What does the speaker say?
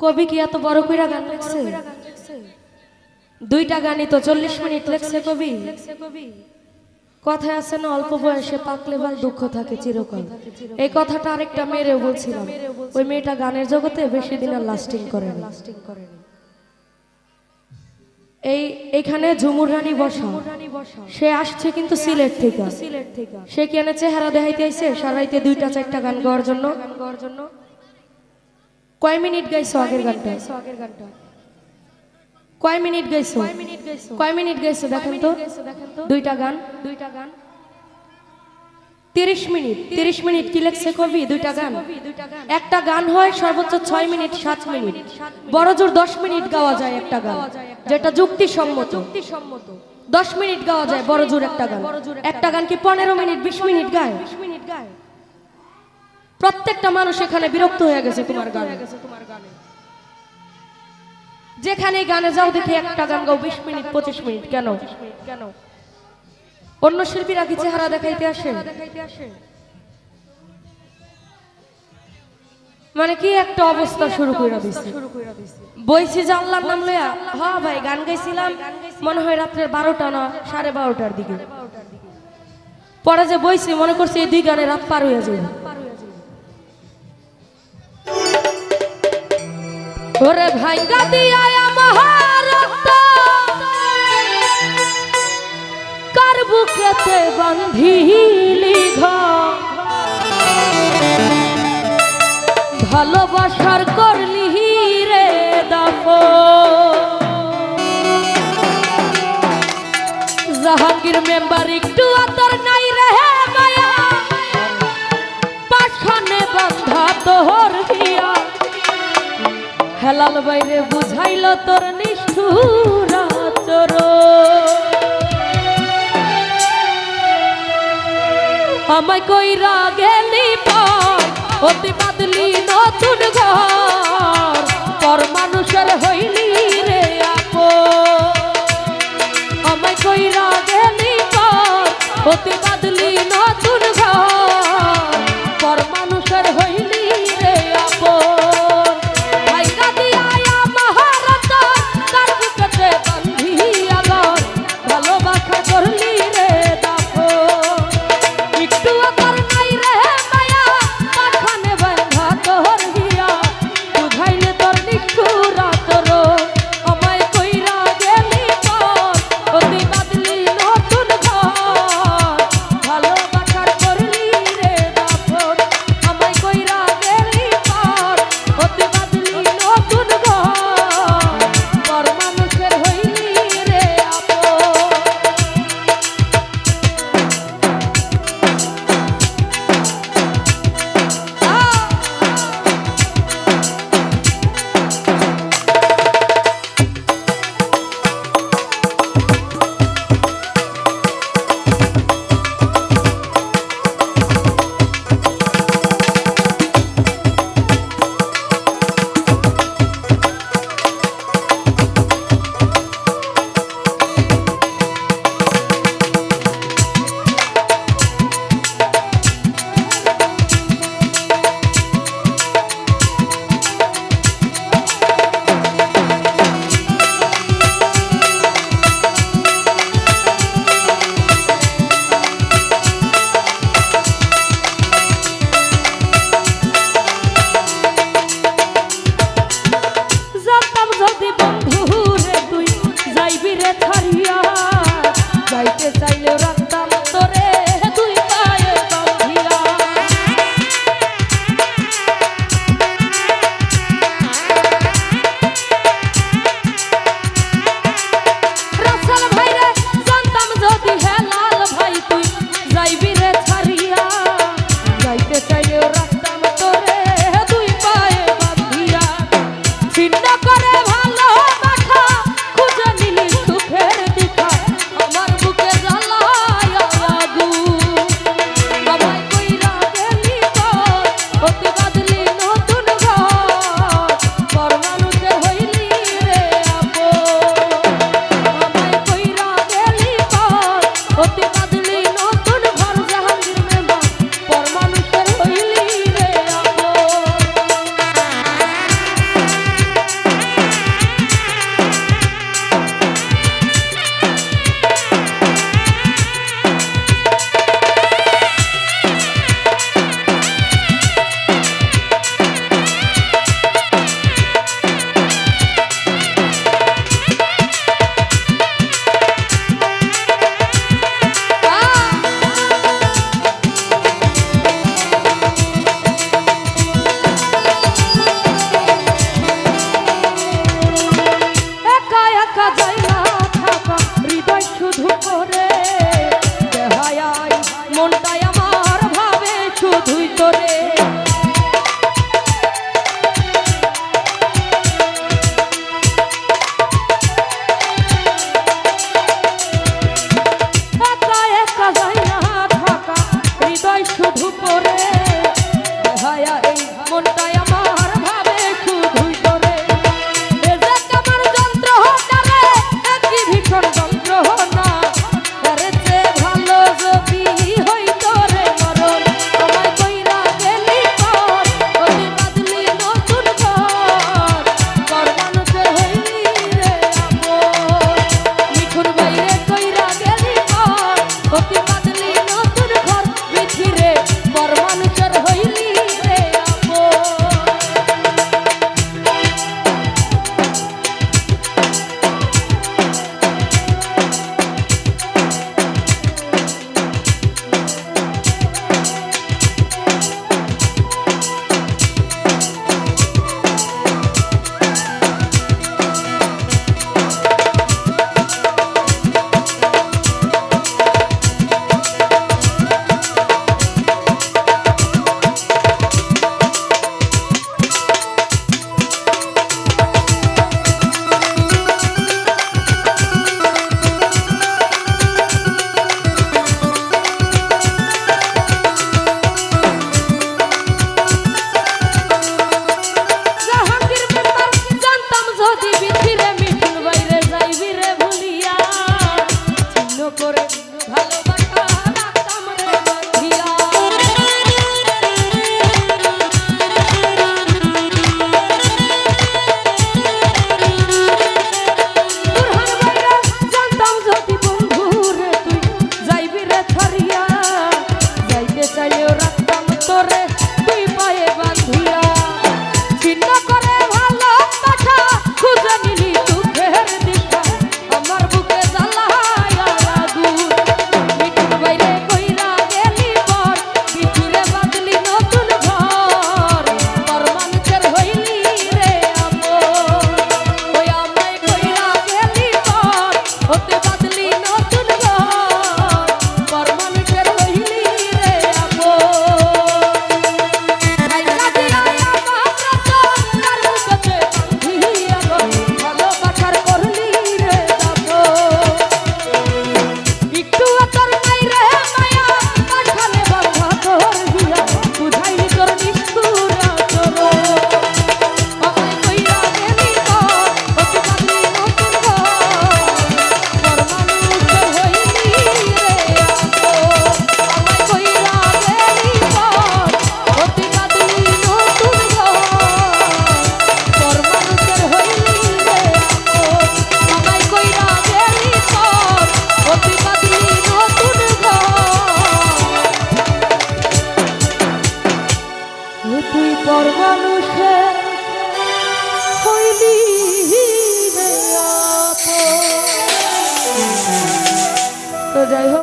কবি কি এত বড় কইরা গান লিখছে? দুইটা গানই তো চল্লিশ মিনিট লেখছে কবি। কথায় আছে না, অল্প বয়সে পাকলে বাল দুঃখ থাকে চিরকাল। এই কথাটা আরেকটা মেয়েরেও বলছিলাম। ওই মেয়েটা গানের জগতে বেশি দিন আর লাস্টিং করে লাস্টিং এই, এখানে ঝুমুর রানী বসা। সে আসছে কিন্তু সিলেট থেকে। সিলেট থেকে সে কি এনে চেহারা দেখাইতে আইছে? সারাইতে দুইটা চারটা গান গাওয়ার জন্য গান গাওয়ার জন্য? কয় মিনিট গাইছো আগের গানটা? আগের গানটা? কয় মিনিট গাইছো? কয় মিনিট গাইছো? দেখেন তো? দুইটা গান। দুইটা গান। তিরিশ মিনিট তিরিশ মিনিট কি লেখছে কবি? দুইটা গান। একটা গান হয় সর্বোচ্চ ছয় মিনিট সাত মিনিট। বড় জোর দশ মিনিট গাওয়া যায় একটা গান। যেটা যুক্তিসম্মত। দশ মিনিট গাওয়া যায় বড় জোর একটা গান। একটা গান। কি পনেরো মিনিট বিশ মিনিট মিনিট গায় প্রত্যেকটা মানুষ এখানে বিরক্ত হয়ে গেছে তোমার গানে। যেখানে গানে যাও দেখি একটা গান গাও বিশ মিনিট পঁচিশ মিনিট কেন? কেন অন্য শিল্পীরা কি চেহারা দেখাইতে আসে? মানে কি একটা অবস্থা শুরু করে দিছে। বইছি যে আল্লাহর নাম লইয়া হ্যাঁ ভাই গান গাইছিলাম মনে হয় রাত্রের বারোটা না সাড়ে বারোটার দিকে। পরে যে বইছি মনে করছি এই দুই গানে রাত পার হয়ে যাবে ওরে ভাইঙ্গা দিয়া মহারত কার বুকেতে বান্ধিলি ভালোবাসার করলি রে দাফ। জাহাঙ্গীর মেম্বার, একটু আতর নাই রে মায়া। পাশানে বান্ধা তোর হিয়া হেলাল বাইরে বুঝাইল তোর নিষ্ঠুর আচর আমায় কইরা গেলি পর, অতি বাদলি নতুন ঘর। পর মানুষের হইলি হতে